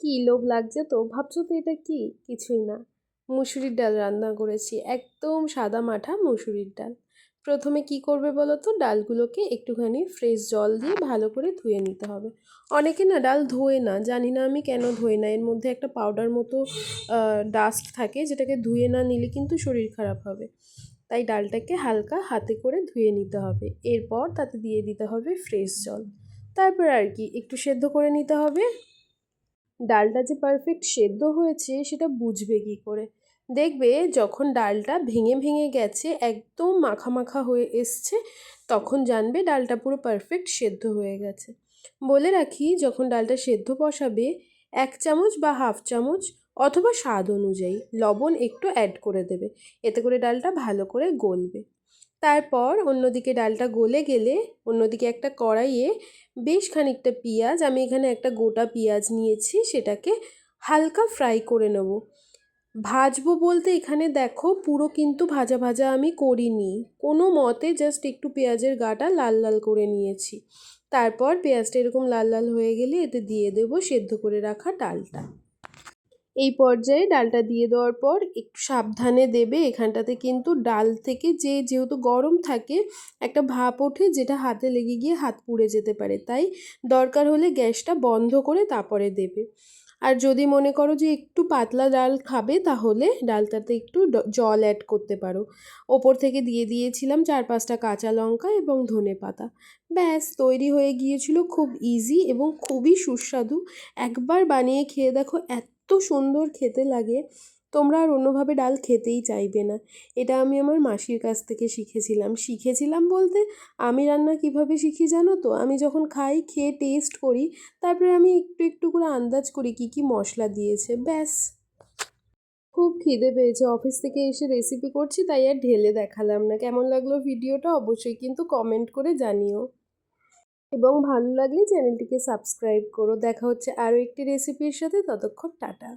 কি লোভ লাগছে তো? ভাবছ তো এটা কি? কিছুই না। মুসুরির ডাল রান্না করেছি, একদম সাদা মাঠা মুসুরির ডাল। প্রথমে কি করবে বলো তো? ডালগুলোকে একটুখানি ফ্রেশ জল দিয়ে ভালো করে ধুয়ে নিতে হবে। অনেকে না ডাল ধোয়ে না, জানি না আমি কেন ধোয়ে না। এর মধ্যে একটা পাউডার মতো ডাস্ট থাকে যেটাকে ধুয়ে না নিলে কিন্তু শরীর খারাপ হবে। তাই ডালটাকে হালকা হাতে করে ধুয়ে নিতে হবে। এরপর তাতে দিয়ে দিতে হবে ফ্রেশ জল। তারপর আর কি, একটু সেদ্ধ করে নিতে হবে। ডালটা যে পারফেক্ট সেদ্ধ হয়েছে, সেটা বুঝবে কী করে? দেখবে যখন ডালটা ভেঙে ভেঙে গেছে, একদম মাখা মাখা হয়ে এসছে, তখন জানবে ডালটা পুরো পারফেক্ট সেদ্ধ হয়ে গেছে। বলে রাখি, যখন ডালটা সেদ্ধ বসাবে, এক চামচ বা হাফ চামচ অথবা স্বাদ অনুযায়ী লবণ একটু অ্যাড করে দেবে। এতে করে ডালটা ভালো করে গলবে। তারপর অন্যদিকে ডালটা গলে গেলে অন্যদিকে একটা কড়াইয়ে বেশ খানিকটা পেঁয়াজ, আমি এখানে একটা গোটা পেঁয়াজ নিয়েছি, সেটাকে হালকা ফ্রাই করে নেব। ভাজবো বলতে এখানে দেখো পুরো কিন্তু ভাজা ভাজা আমি করিনি। কোনো মতে জাস্ট একটু পেঁয়াজের গাটা লাল লাল করে নিয়েছি। তারপর পেঁয়াজটা এরকম লাল লাল হয়ে গেলে এতে দিয়ে দেবো সেদ্ধ করে রাখা ডালটা। এই পর্যায়ে ডালটা দিয়ে দেওয়ার পর একটু সাবধানে দেবে। এখানটাতে কিন্তু ডাল থেকে যে যেহেতু গরম থাকে, একটা ভাপ ওঠে যেটা হাতে লেগে গিয়ে হাত পুড়ে যেতে পারে। তাই দরকার হলে গ্যাসটা বন্ধ করে তারপরে দেবে। আর যদি মনে করো যে একটু পাতলা ডাল খাবে, তাহলে ডালটাতে একটু জল অ্যাড করতে পারো। ওপর থেকে দিয়ে দিয়েছিলাম চার পাঁচটা কাঁচা লঙ্কা এবং ধনে পাতা। ব্যাস, তৈরি হয়ে গিয়েছিল খুব ইজি এবং খুবই সুস্বাদু। একবার বানিয়ে খেয়ে দেখো, এত সুন্দর খেতে লাগে। তোমরা আর অন্যভাবে ডাল খেতেই চাইবে না। এটা আমি আমার মাসির কাছ থেকে শিখেছিলাম। শিখেছিলাম বলতে আমি রান্না কীভাবে শিখি জানো তো? আমি যখন খাই, খেয়ে টেস্ট করি, তারপরে আমি একটু একটু করে আন্দাজ করি কী কী মশলা দিয়েছে। ব্যাস। খুব খিদে পেয়েছে। অফিস থেকে এসে রেসিপি করছি, তাই আর ঢেলে দেখালাম না। কেমন লাগল ভিডিওটা অবশ্যই কিন্তু কমেন্ট করে জানিও। এবং ভালো লাগলে চ্যানেলটিকে সাবস্ক্রাইব করো। দেখা হচ্ছে আরও একটি রেসিপির সাথে। ততক্ষণ টাটা।